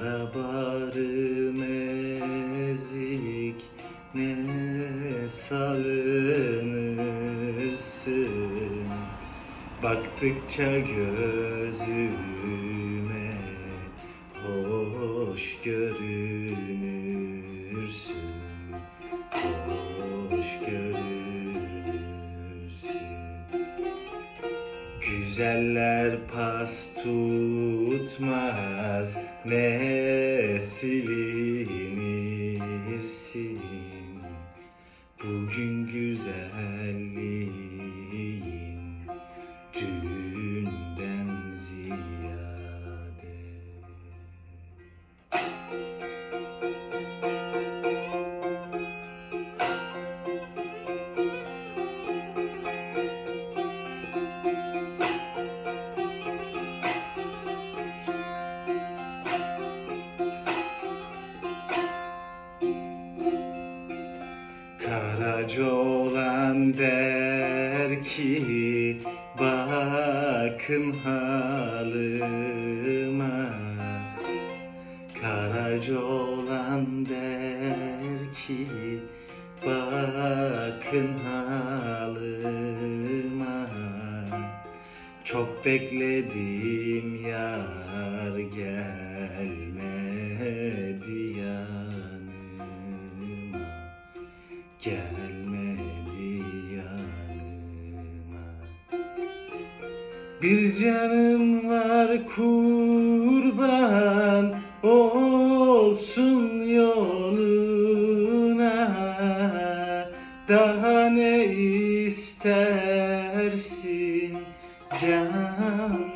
Kara barım ezik ne salınırsın Baktıkça gözüme hoş görünürsün Güzeller pas tutmaz. Ne Karaca olan der ki bakın halıma. Karaca olan der ki bakın halıma. Çok bekledim yar gelmedi yanıma. Bir canım var kurban olsun yoluna. Daha ne istersin ziyade